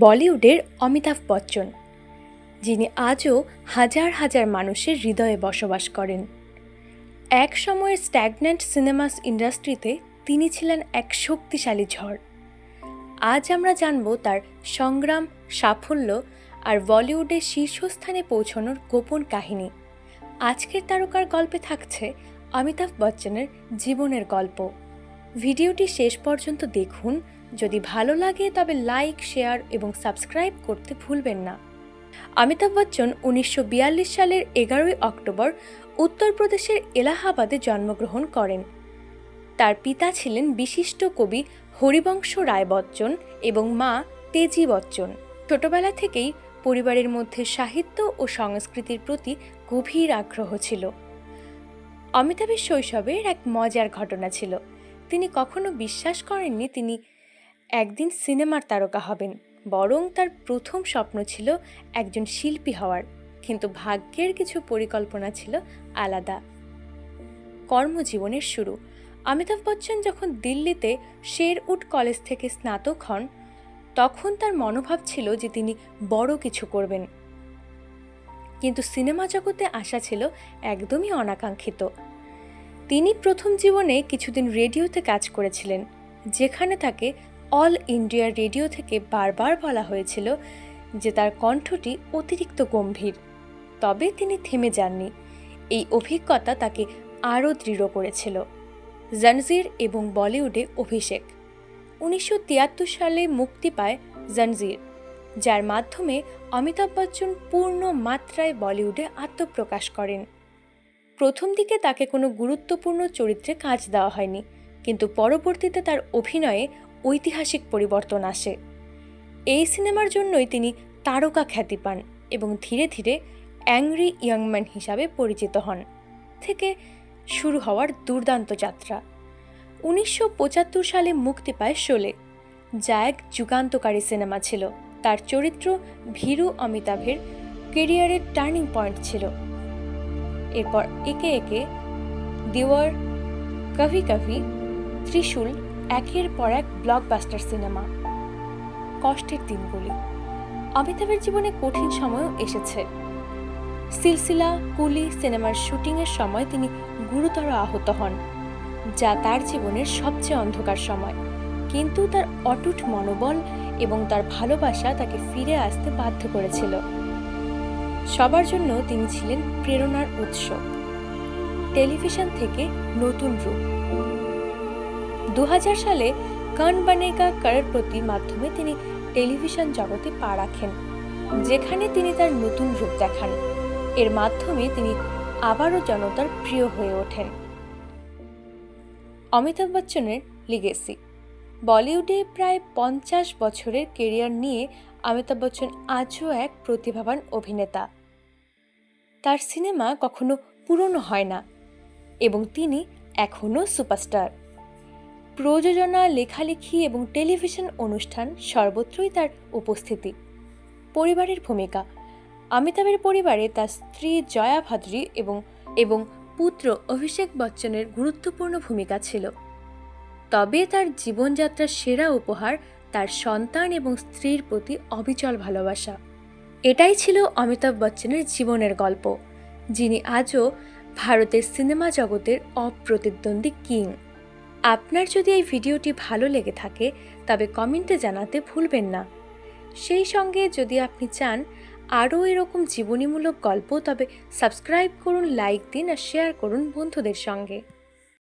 বলিউডের অমিতাভ বচ্চন, যিনি আজও হাজার হাজার মানুষের হৃদয়ে বসবাস করেন। এক সময়ের স্ট্যাগন্যান্ট সিনেমাস ইন্ডাস্ট্রিতে তিনি ছিলেন এক শক্তিশালী ঝড়। আজ আমরা জানব তার সংগ্রাম, সাফল্য আর বলিউডের শীর্ষস্থানে পৌঁছানোর গোপন কাহিনী। আজকের তারকার গল্পে থাকছে অমিতাভ বচ্চনের জীবনের গল্প। ভিডিওটি শেষ পর্যন্ত দেখুন। যদি ভালো লাগে, তবে লাইক, শেয়ার এবং সাবস্ক্রাইব করতে ভুলবেন না। অমিতাভ বচ্চন উনিশশো বিয়াল্লিশ সালের এগারোই অক্টোবর উত্তরপ্রদেশের এলাহাবাদে জন্মগ্রহণ করেন। তার পিতা ছিলেন বিশিষ্ট কবি হরিবংশ রায় বচ্চন এবং মা তেজি বচ্চন। ছোটবেলা থেকেই পরিবারের মধ্যে সাহিত্য ও সংস্কৃতির প্রতি গভীর আগ্রহ ছিল। অমিতাভের শৈশবের এক মজার ঘটনা ছিল। তিনি কখনো বিশ্বাস করেননি তিনি একদিন সিনেমার তারকা হবেন। বরং তার প্রথম স্বপ্ন ছিল একজন শিল্পী হওয়ার। কিন্তু ভাগ্যের কিছু পরিকল্পনা ছিল আলাদা। কর্মজীবনের শুরু। অমিতাভ বচ্চন যখন দিল্লিতে শেরউড কলেজ থেকে স্নাতক হন, তখন তার মনোভাব ছিল যে তিনি বড় কিছু করবেন। কিন্তু সিনেমা জগতে আসা ছিল একদমই অনাকাঙ্ক্ষিত। তিনি প্রথম জীবনে কিছুদিন রেডিওতে কাজ করেছিলেন, যেখানে তাকে অল ইন্ডিয়া রেডিও থেকে বারবার বলা হয়েছিল যে তার কণ্ঠটি অতিরিক্ত গম্ভীর। তবে তিনি থেমে যাননি। এই অভিজ্ঞতা তাকে আরও দৃঢ় করেছিল। জনজির এবং বলিউডে অভিষেক। উনিশশো তিয়াত্তর সালে মুক্তি পায় জনজির, যার মাধ্যমে অমিতাভ বচ্চন পূর্ণ মাত্রায় বলিউডে আত্মপ্রকাশ করেন। প্রথম দিকে তাকে কোনো গুরুত্বপূর্ণ চরিত্রে কাজ দেওয়া হয়নি, কিন্তু পরবর্তীতে তার অভিনয়ে ঐতিহাসিক পরিবর্তন আসে। এই সিনেমার জন্যই তিনি তারকা খ্যাতি পান এবং ধীরে ধীরে অ্যাংরি ইয়াংম্যান হিসাবে পরিচিত হন, থেকে শুরু হওয়ার দুর্দান্ত যাত্রা। উনিশশো পঁচাত্তর সালে মুক্তি পায় শোলে, যা এক যুগান্তকারী সিনেমা ছিল। তার চরিত্র ভীরু অমিতাভের কেরিয়ারের টার্নিং পয়েন্ট ছিল। এরপর একে একে দেওয়ার কভি কভি ত্রিশূল একের পর এক ব্লকবাস্টার সিনেমা কষ্টের দিনগুলি। অমিতাভের জীবনে কঠিন সময়ও এসেছে। সিলসিলা, কুলি সিনেমার শুটিংয়ের সময় তিনি গুরুতর আহত হন, যা তার জীবনের সবচেয়ে অন্ধকার সময়। কিন্তু তার অটুট মনোবল এবং তার ভালোবাসা তাকে ফিরে আসতে বাধ্য করেছিল। সবার জন্য তিনি ছিলেন প্রেরণার উৎস। টেলিভিশন থেকে নতুন রূপ। দু হাজার সালে কন বানেগা করপ্রতির মাধ্যমে তিনি টেলিভিশন জগতে পা রাখেন, যেখানে তিনি তার নতুন রূপ দেখান। এর মাধ্যমে তিনি আবারও জনতার প্রিয় হয়ে ওঠেন। অমিতাভ বচ্চনের লিগেসি বলিউডে প্রায় পঞ্চাশ বছরের কেরিয়ার নিয়ে অমিতাভ বচ্চন আজও এক প্রতিভাবান অভিনেতা। তার সিনেমা কখনো পুরনো হয় না এবং তিনি এখনও সুপারস্টার। প্রযোজনা, লেখালেখি এবং টেলিভিশন অনুষ্ঠান সর্বত্রই তার উপস্থিতি। পরিবারের ভূমিকা। অমিতাভের পরিবারে তার স্ত্রী জয়া ভাদ্রি এবং এবং পুত্র অভিষেক বচ্চনের গুরুত্বপূর্ণ ভূমিকা ছিল। তবে তার জীবনযাত্রার সেরা উপহার তার সন্তান এবং স্ত্রীর প্রতি অবিচল ভালোবাসা। এটাই ছিল অমিতাভ বচ্চনের জীবনের গল্প, যিনি আজও ভারতের সিনেমা জগতের অপ্রতিদ্বন্দ্বী কিং। আপনার যদি এই ভিডিওটি ভালো লেগে থাকে, তবে কমেন্টে জানাতে ভুলবেন না। সেই সঙ্গে যদি আপনি চান আরও এরকম জীবনীমূলক গল্প, তবে সাবস্ক্রাইব করুন, লাইক দিন আর শেয়ার করুন বন্ধুদের সঙ্গে।